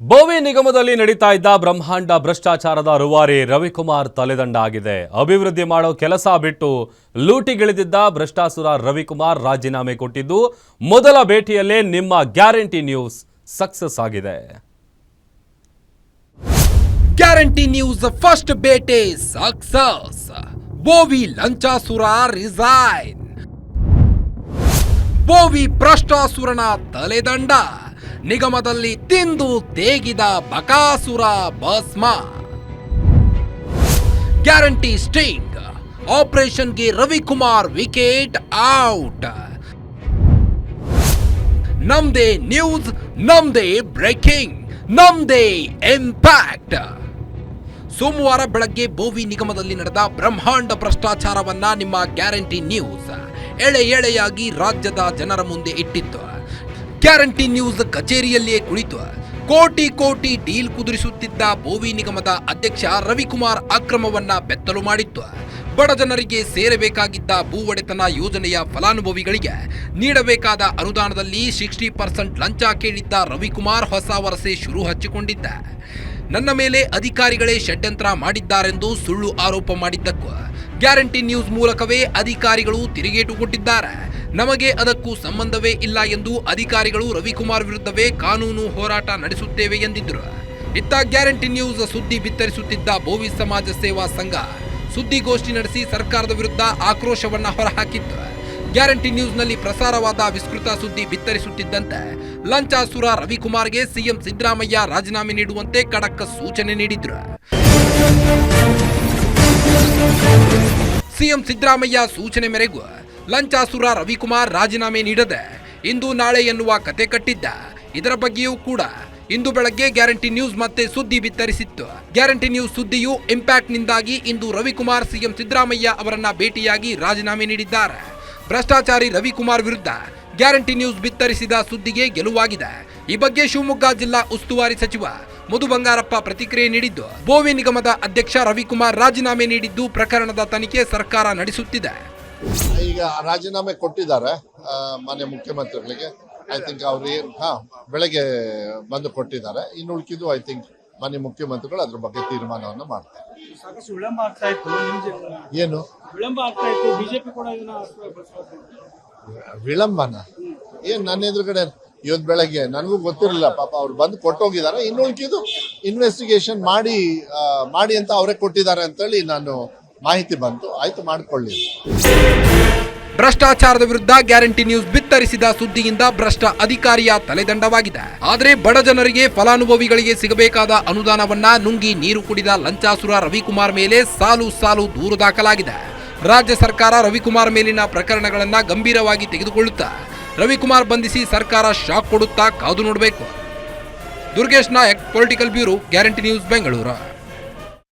ಬೋವಿ ನಿಗಮದಲ್ಲಿ ನಡೀತಾ ಇದ್ದ ಬ್ರಹ್ಮಾಂಡ ಭ್ರಷ್ಟಾಚಾರದ ರೂವಾರಿ ರವಿಕುಮಾರ್ ತಲೆದಂಡ ಆಗಿದೆ. ಅಭಿವೃದ್ಧಿ ಮಾಡೋ ಕೆಲಸ ಬಿಟ್ಟು ಲೂಟಿಗಿಳಿದಿದ್ದ ಭ್ರಷ್ಟಾಸುರ ರವಿಕುಮಾರ್ ರಾಜೀನಾಮೆ ಕೊಟ್ಟಿದ್ದು, ಮೊದಲ ಭೇಟಿಯಲ್ಲೇ ನಿಮ್ಮ ಗ್ಯಾರಂಟಿ ನ್ಯೂಸ್ ಸಕ್ಸಸ್ ಆಗಿದೆ. ಗ್ಯಾರಂಟಿ ನ್ಯೂಸ್ ಫಸ್ಟ್ ಭೇಟಿ ಸಕ್ಸಸ್. ಬೋವಿ ಲಂಚಾಸುರ ರಿಸೈನ್. ಬೋವಿ ಭ್ರಷ್ಟಾಸುರನ ತಲೆದಂಡ. ನಿಗಮದಲ್ಲಿ ತಿಂದು ತೇಗಿದ ಬಕಾಸುರ ಭಸ್ಮ. ಗ್ಯಾರಂಟಿ ಸ್ಟಿಂಗ್ ಆಪರೇಷನ್ಗೆ ರವಿಕುಮಾರ್ ವಿಕೆಟ್ ಔಟ್. ನಮ್ದೇ ನ್ಯೂಸ್, ನಮ್ದೇ ಬ್ರೇಕಿಂಗ್, ನಮ್ದೇ ಇಂಪ್ಯಾಕ್ಟ್. ಸೋಮವಾರ ಬೆಳಗ್ಗೆ ಬೋವಿ ನಿಗಮದಲ್ಲಿ ನಡೆದ ಬ್ರಹ್ಮಾಂಡ ಭ್ರಷ್ಟಾಚಾರವನ್ನ ನಿಮ್ಮ ಗ್ಯಾರಂಟಿ ನ್ಯೂಸ್. ಎಳೆ ಎಳೆಯಾಗಿ ರಾಜ್ಯದ ಜನರ ಮುಂದೆ ಇಟ್ಟಿತ್ತು. ಗ್ಯಾರಂಟಿ ನ್ಯೂಸ್ ಕಚೇರಿಯಲ್ಲಿಯೇ ಕುಳಿತು ಕೋಟಿ ಕೋಟಿ ಡೀಲ್ ಕುದುರಿಸುತ್ತಿದ್ದ ಬೋವಿ ನಿಗಮದ ಅಧ್ಯಕ್ಷ ರವಿಕುಮಾರ್ ಅಕ್ರಮವನ್ನ ಬೆತ್ತಲು ಮಾಡಿತ್ತು. ಬಡ ಜನರಿಗೆ ಸೇರಬೇಕಾಗಿದ್ದ ಭೂ ಒಡೆತನ ಯೋಜನೆಯ ಫಲಾನುಭವಿಗಳಿಗೆ ನೀಡಬೇಕಾದ ಅನುದಾನದಲ್ಲಿ ಸಿಕ್ಸ್ಟಿ ಪರ್ಸೆಂಟ್ ಲಂಚ ಕೇಳಿದ್ದ ರವಿಕುಮಾರ್ ಹೊಸ ವರಸೆ ಶುರು ಹಚ್ಚಿಕೊಂಡಿದ್ದ. ನನ್ನ ಮೇಲೆ ಅಧಿಕಾರಿಗಳೇ ಷಡ್ಯಂತ್ರ ಮಾಡಿದ್ದಾರೆಂದು ಸುಳ್ಳು ಆರೋಪ ಮಾಡಿದ್ದಕ್ಕೂ ಗ್ಯಾರಂಟಿ ನ್ಯೂಸ್ ಮೂಲಕವೇ ಅಧಿಕಾರಿಗಳು ತಿರುಗೇಟು ಕೊಟ್ಟಿದ್ದಾರೆ. ನಮಗೆ ಅದಕ್ಕೂ ಸಂಬಂಧವೇ ಇಲ್ಲ ಎಂದು ಅಧಿಕಾರಿಗಳು ರವಿಕುಮಾರ್ ವಿರುದ್ಧವೇ ಕಾನೂನು ಹೋರಾಟ ನಡೆಸುತ್ತೇವೆ ಎಂದಿದ್ದರು. ಇತ್ತ ಗ್ಯಾರಂಟಿ ನ್ಯೂಸ್ ಸುದ್ದಿ ಬಿತ್ತರಿಸುತ್ತಿದ್ದ ಬೋವಿ ಸಮಾಜ ಸೇವಾ ಸಂಘ ಸುದ್ದಿಗೋಷ್ಠಿ ನಡೆಸಿ ಸರ್ಕಾರದ ವಿರುದ್ಧ ಆಕ್ರೋಶವನ್ನ ಹೊರಹಾಕಿತ್ತು. ಗ್ಯಾರಂಟಿ ನ್ಯೂಸ್ನಲ್ಲಿ ಪ್ರಸಾರವಾದ ವಿಸ್ತೃತ ಸುದ್ದಿ ಬಿತ್ತರಿಸುತ್ತಿದ್ದಂತೆ ಲಂಚಾಸುರ ರವಿಕುಮಾರ್ಗೆ ಸಿಎಂ ಸಿದ್ದರಾಮಯ್ಯ ರಾಜೀನಾಮೆ ನೀಡುವಂತೆ ಖಡಕ್ ಸೂಚನೆ ನೀಡಿದ್ರು. ಸಿಎಂ ಸಿದ್ದರಾಮಯ್ಯ ಸೂಚನೆ ಮೇರೆಗೂ ಲಂಚಾಸುರ ರವಿಕುಮಾರ್ ರಾಜೀನಾಮೆ ನೀಡದೆ ಇಂದು ನಾಳೆ ಎನ್ನುವ ಕತೆ ಕಟ್ಟಿದ್ದ. ಇದರ ಬಗ್ಗೆಯೂ ಕೂಡ ಇಂದು ಬೆಳಗ್ಗೆ ಗ್ಯಾರಂಟಿ ನ್ಯೂಸ್ ಮತ್ತೆ ಸುದ್ದಿ ಬಿತ್ತರಿಸಿತ್ತು. ಗ್ಯಾರಂಟಿ ನ್ಯೂಸ್ ಸುದ್ದಿಯು ಇಂಪ್ಯಾಕ್ಟ್ ನಿಂದಾಗಿ ಇಂದು ರವಿಕುಮಾರ್ ಸಿಎಂ ಸಿದ್ದರಾಮಯ್ಯ ಅವರನ್ನ ಭೇಟಿಯಾಗಿ ರಾಜೀನಾಮೆ ನೀಡಿದ್ದಾರೆ. ಭ್ರಷ್ಟಾಚಾರಿ ರವಿಕುಮಾರ್ ವಿರುದ್ಧ ಗ್ಯಾರಂಟಿ ನ್ಯೂಸ್ ಬಿತ್ತರಿಸಿದ ಸುದ್ದಿಗೆ ಗೆಲುವಾಗಿದೆ. ಈ ಬಗ್ಗೆ ಶಿವಮೊಗ್ಗ ಜಿಲ್ಲಾ ಉಸ್ತುವಾರಿ ಸಚಿವ ಮಧು ಬಂಗಾರಪ್ಪ ಪ್ರತಿಕ್ರಿಯೆ ನೀಡಿದ್ದು, ಬೋವಿ ನಿಗಮದ ಅಧ್ಯಕ್ಷ ರವಿಕುಮಾರ್ ರಾಜೀನಾಮೆ ನೀಡಿದ್ದು ಪ್ರಕರಣದ ತನಿಖೆ ಸರ್ಕಾರ ನಡೆಸುತ್ತಿದೆ. ಈಗ ರಾಜೀನಾಮೆ ಕೊಟ್ಟಿದ್ದಾರೆ ಮಾನ್ಯ ಮುಖ್ಯಮಂತ್ರಿಗಳಿಗೆ. ಐ ಥಿಂಕ್ ಅವ್ರು ಏನು ಹಾ ಬೆಳಗ್ಗೆ ಬಂದು ಕೊಟ್ಟಿದ್ದಾರೆ. ಇನ್ನು ಉಳ್ಕಿದ್ದು ಐ ಥಿಂಕ್ ಮಾನ್ಯ ಮುಖ್ಯಮಂತ್ರಿಗಳು ಅದ್ರ ಬಗ್ಗೆ ತೀರ್ಮಾನವನ್ನು ಮಾಡ್ತಾರೆ. ಸಾಕಷ್ಟು ವಿಳಂಬ ಆಗ್ತಾ ಇತ್ತು ಏನು? ವಿಳಂಬ ಆಗ್ತಾ ಇತ್ತು. ಬಿಜೆಪಿ ಕೂಡ ಇದನ್ನ ಬಳಸ್ಕೊಳ್ತಿದೆ. ವಿಳಂಬನ? ಏನ್ ನನ್ನ ಎದುರುಗಡೆ? ಇವತ್ತು ಬೆಳಗ್ಗೆ ನನಗೂ ಗೊತ್ತಿರಲಿಲ್ಲ ಪಾಪ ಅವ್ರು ಬಂದು ಕೊಟ್ಟೋಗಿದ್ದಾರೆ. ಇನ್ನು ಉಳ್ಕಿದ್ದು ಇನ್ವೆಸ್ಟಿಗೇಷನ್ ಮಾಡಿ ಮಾಡಿ ಅಂತ ಅವರೇ ಕೊಟ್ಟಿದ್ದಾರೆ ಅಂತೇಳಿ ನಾನು ಮಾಹಿತಿ ಬಂತು, ಆಯ್ತು ಮಾಡಿಕೊಳ್ಳಿ ಭ್ರಷ್ಟಾಚಾರದ ವಿರುದ್ಧ ಗ್ಯಾರಂಟಿ ನ್ಯೂಸ್ ಬಿತ್ತರಿಸಿದ ಸುದ್ದಿಯಿಂದ ಭ್ರಷ್ಟ ಅಧಿಕಾರಿಯ ತಲೆದಂಡವಾಗಿದೆ. ಆದರೆ ಬಡ ಜನರಿಗೆ ಫಲಾನುಭವಿಗಳಿಗೆ ಸಿಗಬೇಕಾದ ಅನುದಾನವನ್ನ ನುಂಗಿ ನೀರು ಕುಡಿದ ಲಂಚಾಸುರ ರವಿಕುಮಾರ್ ಮೇಲೆ ಸಾಲು ಸಾಲು ದೂರು ದಾಖಲಾಗಿದೆ. ರಾಜ್ಯ ಸರ್ಕಾರ ರವಿಕುಮಾರ್ ಮೇಲಿನ ಪ್ರಕರಣಗಳನ್ನ ಗಂಭೀರವಾಗಿ ತೆಗೆದುಕೊಳ್ಳುತ್ತಾ ರವಿಕುಮಾರ್ ಬಂಧಿಸಿ ಸರ್ಕಾರ ಶಾಕ್ ಕೊಡುತ್ತಾ ಕಾದು ನೋಡಬೇಕು. Durgesh Nayak political bureau guarantee news Bengaluru